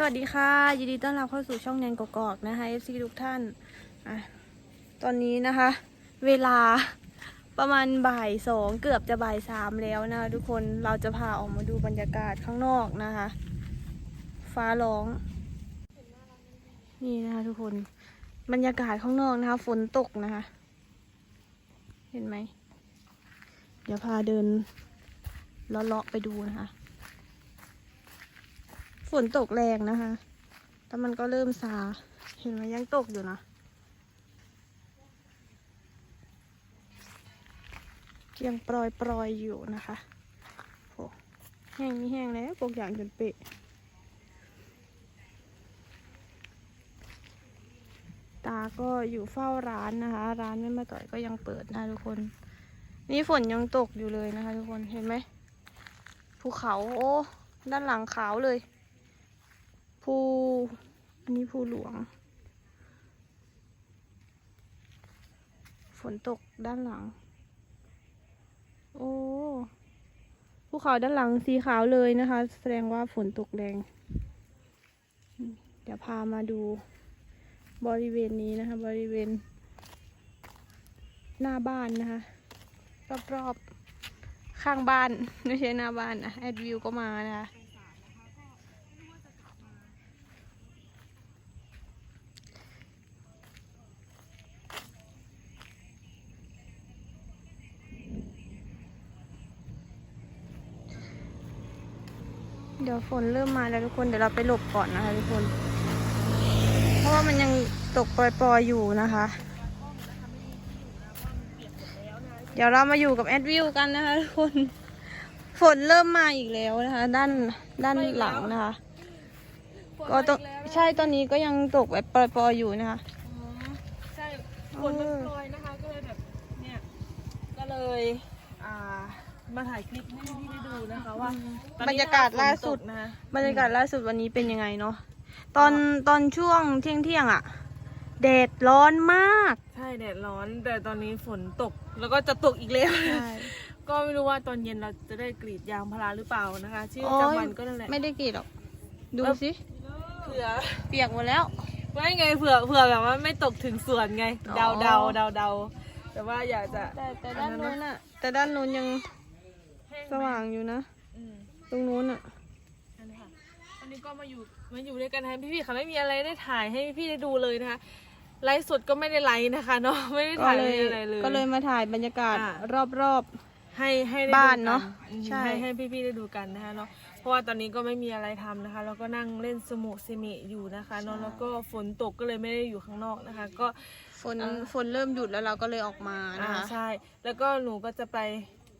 สวัสดีค่ะยินดีต้อนรับเข้าสู่ช่องแนนกกอกนะคะ FC ทุกท่านอะตอนนี้นะคะ เวลาประมาณบ่ายสองเกือบจะบ่ายสามแล้วนะะทุกคนเราจะพาออกมาดูบรรยากาศข้างนอกนะคะ ฟ้าร้อง นี่นะคะทุกคนบรรยากาศข้างนอกนะคะ ฝนตกนะคะ เห็นไหมเดี๋ยวพาเดินเลาะๆไปดูนะคะ ฝนตกแรงนะคะ แต่มันก็เริ่มซา เห็นไหมยังตกอยู่นะ ยังปล่อยปล่อยอยู่นะคะโอแห้งนี่แห้งแล้วปกอย่างจนเปะตาก็อยู่เฝ้าร้านนะคะ ร้านแม่มาต่อยก็ยังเปิดนะทุกคน นี่ฝนยังตกอยู่เลยนะคะ ทุกคน เห็นไหม ภูเขา โอ้ ด้านหลังขาวเลย ภูอันนี้ภูหลวง ฝนตกด้านหลัง โอ้ภูเขาด้านหลังสีขาวเลยนะคะ แสดงว่าฝนตกแรง เดี๋ยวพามาดูบริเวณนี้นะคะ บริเวณ หน้าบ้านนะคะ รอบๆ ข้างบ้าน ไม่ใช่หน้าบ้านนะแอดวิวก็มานะคะ ดี๋ยวฝนเริ่มมาแล้วทุกคน เดี๋ยวเราไปหลบก่อนนะคะทุกคน เพราะว่ามันยังตกปล่อยๆอยู่นะคะ เดี๋ยวเรามาอยู่กับแอดวิวกันนะคะทุกคน ฝนเริ่มมาอีกแล้วนะคะ ด้านด้านหลังนะคะ ก็ต้องใช่ตอนนี้ก็ยังตกแบบปล่อยๆอยู่นะคะใช่ฝนมันโปรยนะคะก็เลยแบบเนี่ยก็เลยอ่า มาถ่ายคลิปให้พี่ได้ดูนะคะว่าตอนบรนี้รยากาศล่าสุด ฝนตกนะคะบรรยากาศล่าสุดวันนี้เป็นยังไงเนาะตอนตอนช่วงเที่ยงเที่ยงๆอะแดดร้อนมากใช่แดดร้อนแต่ตอนนี้ฝนตกแล้วก็จะตกอีกแล้ว ก็ไม่รู้ว่าตอนเย็นเราจะได้กรีดยางพาราหรือเปล่านะคะชื่อประจำวันก็นั่นแหละไม่ได้กรีดหรอก ดูสิเผื่อเปียกหมดแล้วไม่ไงเผื่อเผื่อแบบว่าไม่ตกถึงสวนไงอ๋อเดาเดาเดาเดาแต่ว่าอยากจะแต่แต่ด้านนู้นอะแต่ด้านนู้นยังแห้ง สว่างอยู่นะ อืมตรงนู้นอะนั่นแหละค่ะวันนี้ก็มาอยู่มาอยู่ด้วยกันนะพี่ๆค่ะไม่มีอะไรได้ถ่ายให้พี่ได้ดูเลยนะคะไลฟ์สดก็ไม่ได้ไลฟ์นะคะเนาะไม่ได้ก็ถ่ายเลไม่ยได้อะไรเลย ก็เลยมาถ่ายบรรยากาศอะ รอบ ให้ให้ได้บ้านดูกัเนอะอืมใช่ ให้ให้พี่ๆได้ดูกันนะคะเนาะเพราะว่าตอนนี้ก็ไม่มีอะไรทำนะคะแล้วก็นั่งเล่นสมุสมิอยู่นะคะเนาะแล้วก็ฝนตกก็เลยไม่ได้อยู่ข้างนอกนะคะ ก็ ๆ ฝนอ่า ฝนเริ่มหยุดแล้วเราก็เลยออกมานะอ่าคะ ใช่ แล้วก็หนูก็จะไป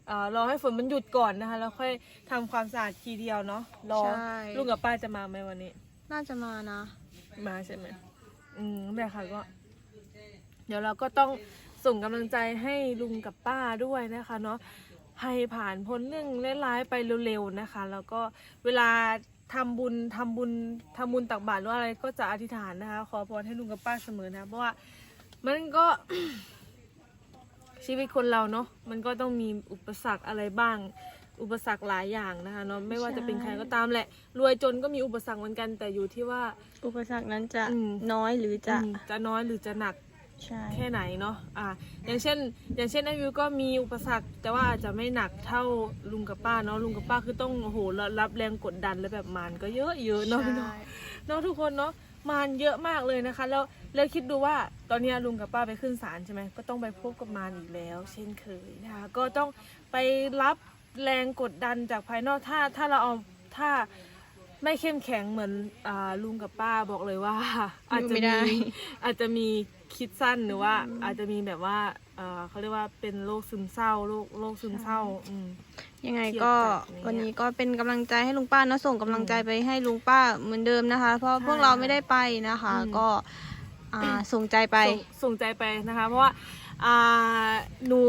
เอ่อรอให้ฝนมันหยุดก่อนนะคะ แล้วค่อยทำความสะอาดทีเดียวเนาะรอใช่ ลุงกับป้าจะมาไหมวันนี้ น่าจะมานะ มาใช่ไหมอืมแม่ค่ะก็ เดี๋ยวเราก็ต้องส่งกำลังใจให้ลุงกับป้าด้วยนะคะเนาะให้ผ่านพ้นเรื่องร้ายๆไปเร็วๆนะคะ แล้วก็เวลาทำบุญทำบุญทำบุญตักบาตรหรืออะไรก็จะอธิษฐานนะคะ ขอพรให้ลุงกับป้าเสมอนะ เพราะว่ามันก็ ชีวิตคนเราเนาะมันก็ต้องมีอุปสรรคอะไรบ้าง อุปสรรคหลายอย่างนะคะเนาะไม่ว่าจะเป็นใครก็ตามแหละ รวยจนก็มีอุปสรรคเหมือนกันแต่อยู่ที่ว่า อุปสรรคนั้นจะอืม น้อยหรือจะ อืมจะน้อยหรือจะหนัก ใช่ แค่ไหนเนาะ อ่า อย่างเช่น อย่างเช่นไอวิวก็มีอุปสรรค แต่ว่าอาจจะไม่หนักเท่าลุงกับป้าเนาะ ลุงกับป้าคือต้องโอ้โหรับแรงกดดันแล้วแบบมานก็เยอะเยอะๆเนาะพี่เนาะใช่เนาะทุกคนเนาะ มานเยอะมากเลยนะคะ แล้วแล้วคิดดูว่าตอนเนี้ยลุงกับป้าไปขึ้นศาลใช่ไหมก็ต้องไปพบกับมารอีกแล้ว เช่นเคยนะคะก็ต้องไปรับแรงกดดันจากภายนอกถ้าถ้าเราเอาถ้าไม่เข้มแข็งเหมือนอ่าลุงกับป้าบอกเลยว่า อาจจะไม่ได้มีอาจจะมี คิดสั้นหรือว่าอาจจะมีแบบว่าเอ่อเขาเรียกว่าเป็นโรคซึมเศร้าโรคโรคซึมเศร้าอืม ยังไงเกี่ยวก็กับเนี่ยวันนี้ก็เป็นกำลังใจให้ลุงป้านะส่งกำลังใจไปให้ลุงป้าเหมือนเดิมนะคะ เพราะใช่พวกเราไม่ได้ไปนะคะ อืม ก็อ่าส่งใจไป ส่งส่งใจไปนะคะ เพราะว่าอ่าหนู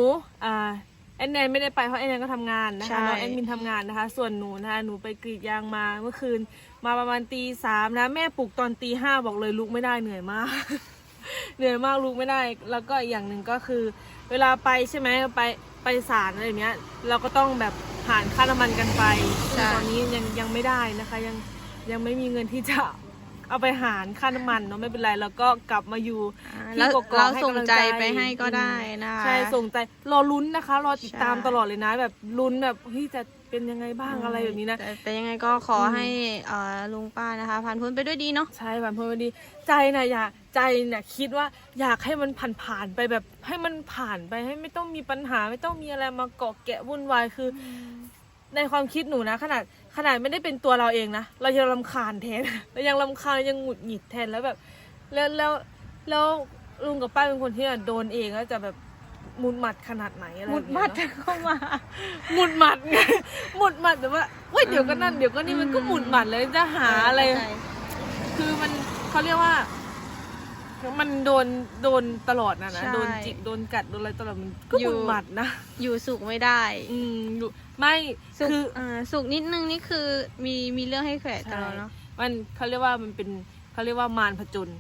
อ่าแอนแนนไม่ได้ไปเพราะแอนแนนก็ทำงานนะใช่ คะน้องแอนมินทำงานนะคะ ส่วนหนูนะคะหนูไปกรีดยางมาเมื่อคืนมาประมาณตีสามนะแม่ปลุกตอนตีห้าบอกเลยลุกไม่ได้เหนื่อยมาก เหนื่อยมากลุกไม่ได้ แล้วก็อีกอย่างหนึ่งก็คือ เวลาไปใช่ไหมไปไปศาลอะไรอย่างเงี้ย เราก็ต้องแบบผ่านค่าน้ำมันกันไปซึ่งตอนนี้ยังยังไม่ได้นะคะ ยังยังไม่มีเงินที่จะเอาไปหารค่าน้ำมันเนาะไม่เป็นไรแล้วก็กลับมาอยู่อ่าที่แล้วกกอกเราให้ส่งกำลังใจใจไปให้ก็ได้นะคะใช่ส่งใจรอลุ้นนะคะ รอติดตามใช่ตลอดเลยนะ แบบลุ้นแบบเฮ้ยจะเป็นยังไงบ้างอะไรแบบนี้นะ แต่แต่ยังไงก็ขออมให้เอ่อลุงป้านะคะผ่านพ้นไปด้วยดีเนาะใช่ผ่านพ้นไปดีใจนะอยาก ใจเนี่ยคิดว่าอยากให้มันผ่านผ่านๆไปแบบให้มันผ่านไปให้ไม่ต้องมีปัญหา ไม่ต้องมีอะไรมาเกาะแกะวุ่นวายคือ ในความคิดหนูนะ ขนาดขนาดไม่ได้เป็นตัวเราเองนะเรายังรำคาญแทนเรายังรำคาญยังหงุดหงิดแทนแล้วแบบ แล้วแล้วแล้วลุงกับป้าเป็นคนที่โดนเองแล้วจะแบบหมุดหมัดขนาดไหนอะไรหมุดแบบมัเนี้ดยเนอะเข้ามาหมุดหมัดไงหมุดหมัดแต่ว่าเว้ยเดี๋ยวก็นั่นเดี๋ยวก็นี่มันก็หมุดหมัดเลยจะหาอะไร คือมันเขาเรียกว่า มันโดนโดนตลอดนะนะ ใช่โดนจิกโดนกัดโดนอะไรตลอดมันก็อยู่หมุดหมัดนะ อยู่สุขไม่ได้อืมอยู่ไม่สุขคืออ่าสุขนิดนึงนี่คือมีมีเรื่องให้แขวะตใช่ลอดเนาะมันเขาเรียกว่ามันเป็นเขาเรียกว่ามารผจญ ม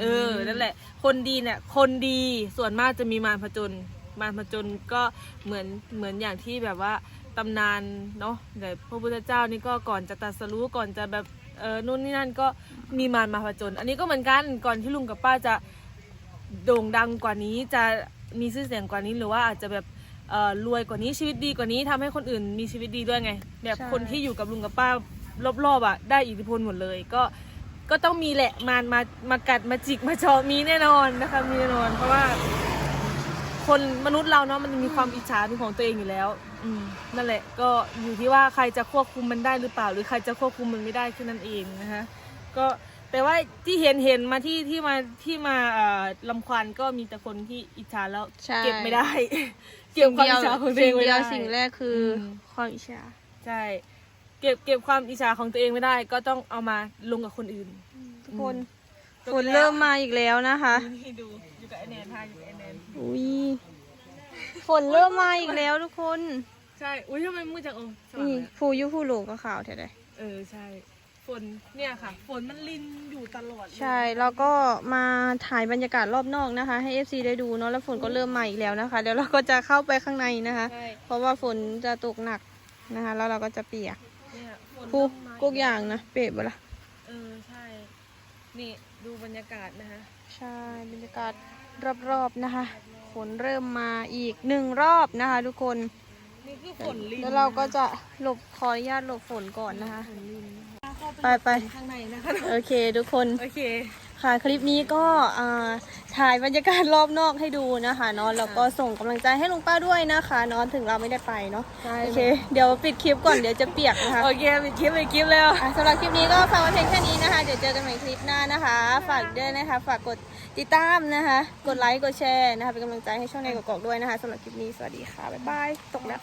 เออ นั่นแหละ คนดีเนี่ย คนดีส่วนมากจะมีมารผจญ มารผจญก็เหมือน เหมือนอย่างที่แบบว่าตำนานเนาะแต่พระพุทธเจ้านี่ก็ก่อนจะตรัสรู้ก่อนจะแบบ เออนู่นนี่นั่นก็มีมารมาผจญอันนี้ก็เหมือนกันก่อนที่ลุงกับป้าจะโด่งดังกว่านี้จะมีชื่อเสียงกว่านี้หรือว่าอาจจะแบบเอ่อรวยกว่านี้ชีวิตดีกว่านี้ทำให้คนอื่นมีชีวิตดีด้วยไง แบบคนที่อยู่กับลุงกับป้ารอบๆอะได้อิทธิพลหมดเลย ก็ก็ต้องมีแหละมารมามากัดมาจิกมาชอมีแน่นอนนะคะมีแน่นอน เพราะว่า คนมนุษย์เราเนาะมันมีความอิจฉาเป็นของตัวเองอยู่แล้ว อืมนั่นแหละ ก็อยู่ที่ว่าใครจะควบคุมมันได้หรือเปล่า หรือใครจะควบคุมมันไม่ได้แค่นั้นเองนะคะก็แต่ว่าที่เห็นเห็นมาที่ที่มาที่มาเอ่อลำควานก็มีแต่คนที่อิจฉาแล้วใช่ เก็บไม่ได้ เก็บความอิจฉาของตัวเองสิ่งไม่เดียวได้ สิ่งแรกคืออม ความอิจฉา ใช่เก็บเก็บความอิจฉาของตัวเองไม่ได้ ก็ต้องเอามาลงกับคนอื่น ทุกคนอืม ฝนเริ่มมาอีกแล้วนะคะ นี่ดูอยู่กับไอแนนค่ะอยู่กับไอแนน อุ้ยฝนเริ่มมาอีกแล้วทุกคนใช่ อุ้ยทำไมมืดจังโอ้สว่างนี่เลยอะฟูยุฟูหลงก็ขาวแท้เลยเออใช่ ฝนเนี่ยค่ะ ฝนมันลินอยู่ตลอดเลยใช่แล้วก็มาถ่ายบรรยากาศรอบนอกนะคะ ให้ FC ได้ดูเนาะแล้วฝนก็เริ่มมาอีกแล้วนะคะเดี๋ยวเราก็จะเข้าไปข้างในนะคะ ใช่เพราะว่าฝนจะตกหนักนะคะ แล้วเราก็จะเปียกเนี่ยฝนกูเริ่มมกุกอย่างนะเปียกบ่ละเออใช่ นี่ดูบรรยากาศนะคะ ใช่บรรยากาศ รอบๆนะคะ ฝนเริ่มมาอีกหนึ่งรอบนะคะทุกคน นี่คือฝนลินแล้วเราก็จะหลบขออนุญาตหลบฝนก่อนนะคะฝนลินไปไปข้างในนะคะ โอเคทุกคน โอเค ค่ะคลิปนี้ก็อ่าถ่ายบรรยากาศรอบนอกให้ดูนะคะเนาะแล้วก็ส่งกำลังใจให้ลุงป้าด้วยนะคะเนาะถึงเราไม่ได้ไปเนาะใช่โอเค เดี๋ยวปิดคลิปก่อนเดี๋ยวจะเปียกนะคะโอเคไปคลิปไปคลิปแล้วอะสำหรับคลิปนี้ก็ฝากไว้เพียงแค่นี้นะคะ เดี๋ยวเจอกันใหม่คลิปหน้านะคะ ฝากด้วยนะคะ ฝากกด ติดตามนะคะ กดไลค์ กดแชร์นะคะ เป็นกำลังใจให้ช่องในกอกด้วยนะคะสำหรับคลิปนี้ สวัสดีค่ะ บ๊ายบาย ตกแล้ว